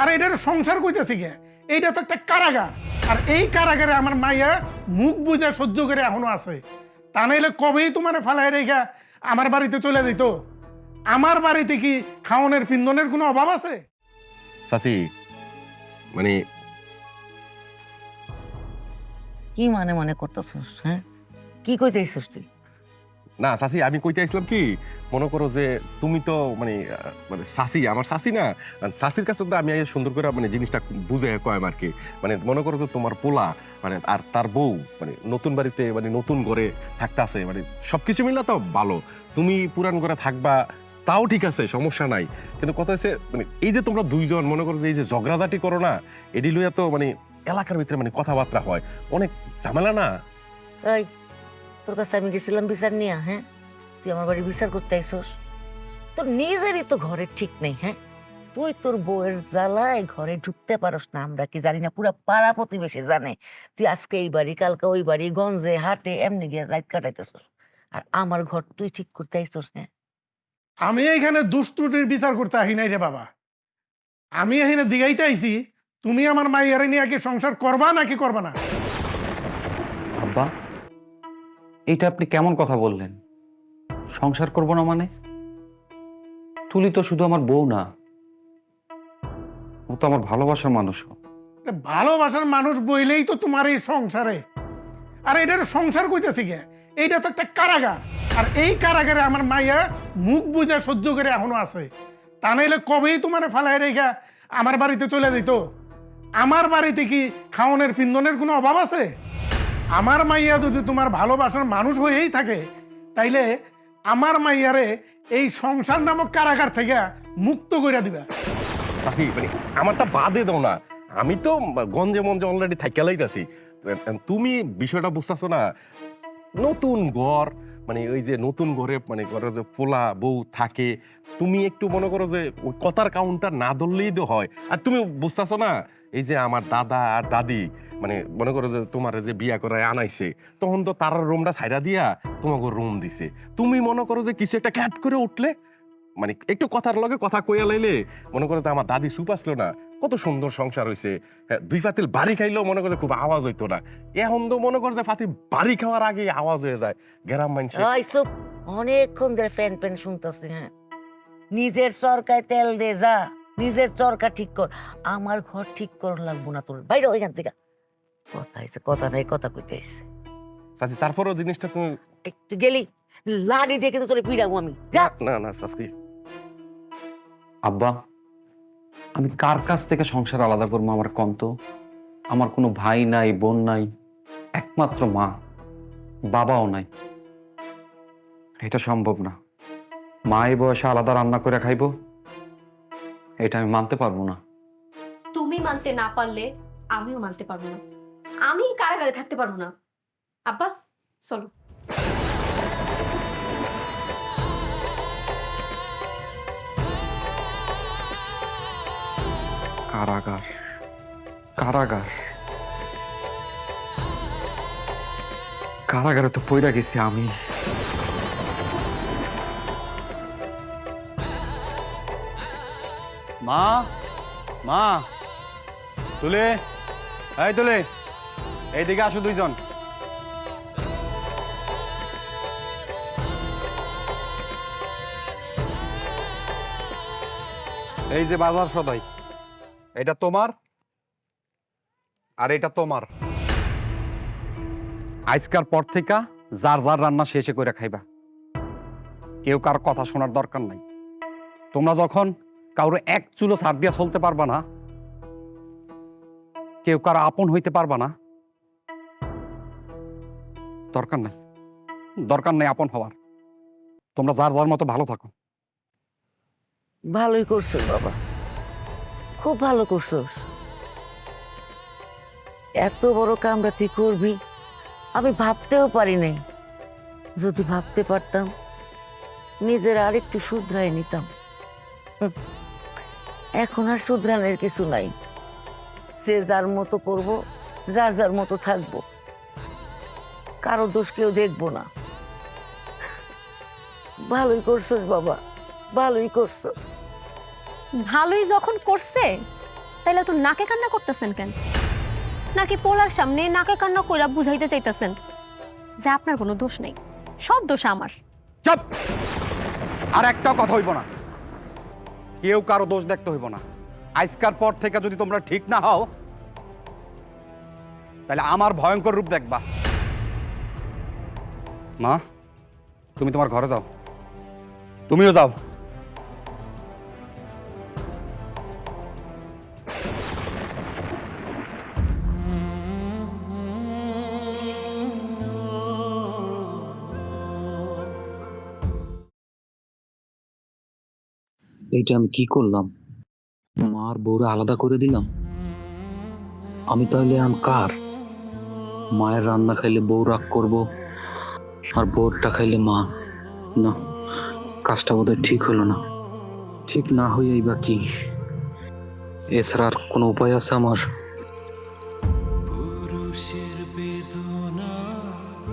আর এটা সংসার কইতেছি কে এইটা তো একটা কারাগার। আর এই কারাগারে আমার মাইয়া মুখ বুঝে সহ্য করে এখনও আছে। তা নাইলে কবেই তোমার ফালাই রেখা আমার বাড়িতে চলে দিত আমার বাড়িতে কি খাওয়ানোর পিন্দনের কোনো অভাব আছে? চাচি মানে কি মানে মনে করতেছস হ্যাঁ? কি কইতেছিস তুই? না চাচি আমি কইতে আসলাম কি, মনে করো যে তুমি তো মানে মানে চাচি আমার চাচি না চাচির কাছে তো আমি সুন্দর করে মানে জিনিসটা বুঝে কয় আর কি মানে মনে করো যে তোমার পোলা মানে আর তার বউ মানে নতুন বাড়িতে মানে নতুন ঘরে থাকতে আছে মানে সবকিছু মিলে তো ভালো। তুমি পুরান ঘরে থাকবা, তাও ঠিক আছে, সমস্যা নাই। কিন্তু কথা হচ্ছে মানে এই যে তোমরা দুইজন, মনে করো যে এই যে ঝগড়াঝাটি করো না, এটি লইয়া তো মানে এলাকার ভিতরে মানে কথাবার্তা হয়। অনেক ঝামেলা না? তোর কাছে আমি গেছিলাম বিচার নিয়ে হ্যাঁ? তুই আমার বাড়ি বিচার করতে আইসস। তোর নিজেরই তো ঘরে ঠিক নেই হ্যাঁ? তুই তোর বউয়ের জ্বালায় ঘরে ঢুকতে পারস না আমরা কি জানি না পুরা পাড়া প্রতিবেশী জানে। তুই আজকে এই বাড়ি কালকে ওই বাড়ি গঞ্জে হাটে এমনি গিয়ে রাত কাটাইতেছস। আর আমার ঘর তুই ঠিক করতে আইসস হ্যাঁ? আমি এইখানে দুষ্টুটির বিচার করতে আহি নাই রে বাবা। আমি এখানে দিগাইতে আইছি তুমি আমার মাইয়ারে নিয়ে আগে সংসার করবা নাকি করবা না? আব্বা এইটা আপনি কেমন কথা বললেন? সংসার করব না মানে? তুলি তো শুধু আমার বউ না। ও তো আমার ভালোবাসার মানুষও। ভালোবাসার মানুষ বইলেই তো তোমার এই সংসারে। আর এটার সংসার কইতেছি কে এইটা তো একটা কারাগার। আর এই কারাগারে আমার মাইয়া মুখ বুঝে সহ্য করে এখনও আছে। তা নাইলে কবেই তোমার ফালাই রেখা আমার বাড়িতে চলে দিত আমার বাড়িতে কি খাওয়ানোর পিন্দনের কোনো অভাব আছে? আমার মাইয়া যদি তোমার ভালোবাসার মানুষ হয়েই থাকে, তাইলে আমার মাইয়ারে এই সংসার নামক কারাগার থেকে মুক্ত করে দিবা। চাচি মানে আমারটা বাদে দাও না। আমি তো গঞ্জে মঞ্জে অলরেডি থাইকা লাইতাছি। তুমি বিষয়টা বুঝতেছো না, নতুন ঘর মানে ওই যে নতুন ঘরে মানে ঘরে যে পোলা বউ থাকে, তুমি একটু মনে করো যে ওই কথার কাউন্টার না ধরলেই তো হয়। আর তুমি বুঝতেছো না, এই যে আমার দাদা আর দাদি মানে মনে করো যে তোমার যে বিয়া করে আনাইছে, তখন তো তার রুমটা ছাইরা দিয়া তোমাকে রুম দিছে। তুমি মনে করো যে কিছু একটা ক্যাট করে উঠলে মানে একটু কথার লগে কথা কইয়া লাইলে, মনে করো যে আমার দাদি সুপ আসলো না, কত সুন্দর সংসার হয়েছে দুই ফাতিল বাড়ি খাইলেও মনে করে খুব আওয়াজ হইতো না। এখন তো মনে করে যে ফাতিল বাড়ি খাওয়ার আগে আওয়াজ হয়ে যায়, গ্রাম মানুষ অনেকক্ষণ ধরে ফ্যান ফ্যান শুনতেছি হ্যাঁ। নিজের চরকায় তেল দে, যা। নিজের চরকা ঠিক কর। আমার ঘর ঠিক কর লাগবো না তোর। বাইরে ওইখান থেকে। কথা হয়েছে কথা নাই কথা কইতে চাচি তারপরেও জিনিসটা তুমি একটু গেলি? লাড়ি দিয়ে কিন্তু তোরে পিড়াবো আমি যা না না চাচি আব্বা আমি কার কাছ থেকে সংসার আলাদা করব আমার কন্ত? আমার কোনো ভাই নাই বোন নাই একমাত্র মা। বাবাও নাই। এটা সম্ভব না। মা এই বয়সে আলাদা রান্না করে খাইবো? এটা আমি মানতে পারব না। তুমি মানতে না পারলে আমিও মানতে পারব না। আমি কারাগারে থাকতে পারব না। আব্বা চলো। কারাগার। কারাগার। কারাগারে তো পইরা গেছি আমি। মা মা। তুলে এই তুলে। এইদিকে আসো দুইজন। এই যে বাজার সদাই, এটা তোমার আর এটা তোমার। আজকার পর থেকে যার যার রান্না শেষে করে খাইবা। কেউ কার কথা শোনার দরকার নাই। তোমরা যখন কাউরে এক চুলো ছাড় দিয়া চলতে পারবা না, কেউ কারও আপন হইতে পারবা না দরকার নাই। দরকার নাই আপন হওয়ার। তোমরা যার যার মতো ভালো থাকো। ভালোই করছিস বাবা। খুব ভালো করছিস এত বড় কামটা তুই করবি, আমি ভাবতেও পারি নাই। যদি ভাবতে পারতাম, নিজের আর একটু শুধরাই নিতাম এখন আর শুধরানোর কিছু নাই। যে যার মতো করব, যার যার মতো থাকব। কারও দোষ কেউ দেখব না। ভালোই করছিস বাবা ভালোই করছিস। ভালোই যখন করছে তাইলে তো নাকে কান্না করতেছেন কেন? নাকি পোলার সামনে নাকে কান্না কইরা বুঝাইতে চাইতেছেন যে আপনার কোনো দোষ নেই? সব দোষ আমার। চুপ! আর একটাও কথা হইব না। কেউ কারও দোষ দেখতে হইব না। আজকার পর থেকে যদি তোমরা ঠিক না হও তাহলে আমার ভয়ঙ্কর রূপ দেখবা। মা, তুমি তোমার ঘরে যাও। তুমিও যাও। এইটা আমি কি করলাম? মার বউরা আলাদা করে দিলাম? আমি তাহলে আম কার? মায়ের রান্না খাইলে বউ রাগ করব? আর বোরটা খাইলে মা, না, কাজটা বোধহয় ঠিক হলো না। ঠিক না হইয়াই বা কি? এছাড়া আর কোনো উপায় আছে আমার?